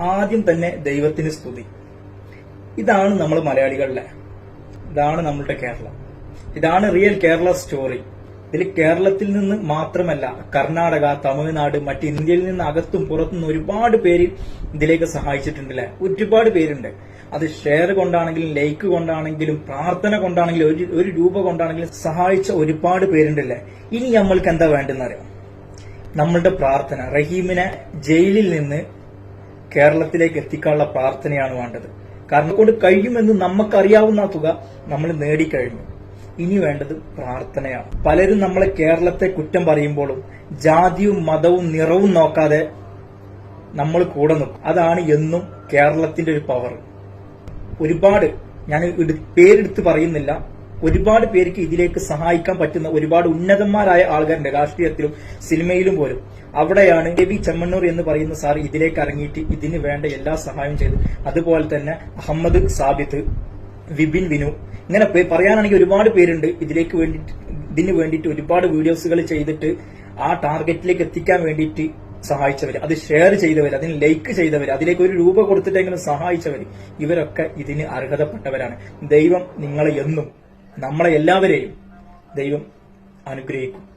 ആദ്യം തന്നെ ദൈവത്തിന് സ്തുതി. ഇതാണ് നമ്മൾ മലയാളികളിലെ. ഇതാണ് നമ്മളുടെ കേരളം. ഇതാണ് റിയൽ കേരള സ്റ്റോറി ഇതിൽ കേരളത്തിൽ നിന്ന് മാത്രമല്ല കർണാടക തമിഴ്നാട് മറ്റ് ഇന്ത്യയിൽ നിന്ന് അകത്തും പുറത്തും നിന്ന് ഒരുപാട് പേര് ഇതിലേക്ക് സഹായിച്ചിട്ടുണ്ടല്ലേ ഒരുപാട് പേരുണ്ട്. അത് ഷെയർ കൊണ്ടാണെങ്കിലും ലൈക്ക് കൊണ്ടാണെങ്കിലും പ്രാർത്ഥന കൊണ്ടാണെങ്കിലും ഒരു ഒരു രൂപ കൊണ്ടാണെങ്കിലും സഹായിച്ച ഒരുപാട് പേരുണ്ടല്ലേ ഇനി നമ്മൾക്ക് എന്താ വേണ്ടെന്നറിയാം നമ്മളുടെ പ്രാർത്ഥന. റഹീമിനെ ജയിലിൽ നിന്ന് കേരളത്തിലേക്ക് എത്തിക്കാനുള്ള പ്രാർത്ഥനയാണ് വേണ്ടത്. കാരണം കൊണ്ട് കഴിയുമെന്ന് നമുക്കറിയാവുന്ന തുക നമ്മൾ നേടിക്കഴിഞ്ഞു. ഇനി വേണ്ടത് പ്രാർത്ഥനയാണ്. പലരും നമ്മളെ കേരളത്തെ കുറ്റം പറയുമ്പോഴും ജാതിയും മതവും നിറവും നോക്കാതെ നമ്മൾ കൂടെ നിൽക്കും. അതാണ് എന്നും കേരളത്തിന്റെ ഒരു പവർ ഒരുപാട് ഞാൻ പേരെടുത്ത് പറയുന്നില്ല. ഒരുപാട് പേർക്ക് ഇതിലേക്ക് സഹായിക്കാൻ പറ്റുന്ന ഒരുപാട് ഉന്നതന്മാരായ ആൾക്കാരുണ്ട്. രാഷ്ട്രീയത്തിലും സിനിമയിലും പോലും. അവിടെയാണ് എ വി ചെമ്മണ്ണൂർ എന്ന് പറയുന്ന സാർ ഇതിലേക്ക് ഇറങ്ങിയിട്ട് ഇതിന് വേണ്ട എല്ലാ സഹായവും ചെയ്തു അതുപോലെ തന്നെ അഹമ്മദ് സാബിത്ത് വിപിൻ വിനു. ഇങ്ങനെ പറയാനാണെങ്കിൽ ഒരുപാട് പേരുണ്ട്. ഇതിലേക്ക് വേണ്ടി ഇതിന് വേണ്ടിയിട്ട് ഒരുപാട് വീഡിയോസുകൾ ചെയ്തിട്ട് ആ ടാർഗറ്റിലേക്ക് എത്തിക്കാൻ വേണ്ടിയിട്ട് സഹായിച്ചവർ അത് ഷെയർ ചെയ്തവർ അതിന് ലൈക്ക് ചെയ്തവർ അതിലേക്ക് ഒരു രൂപ കൊടുത്തിട്ടെങ്കിലും സഹായിച്ചവർ ഇവരൊക്കെ ഇതിന് അർഹതപ്പെട്ടവരാണ്. ദൈവം നിങ്ങളെ എന്നും നമ്മളെ എല്ലാവരെയും ദൈവം അനുഗ്രഹിക്കും.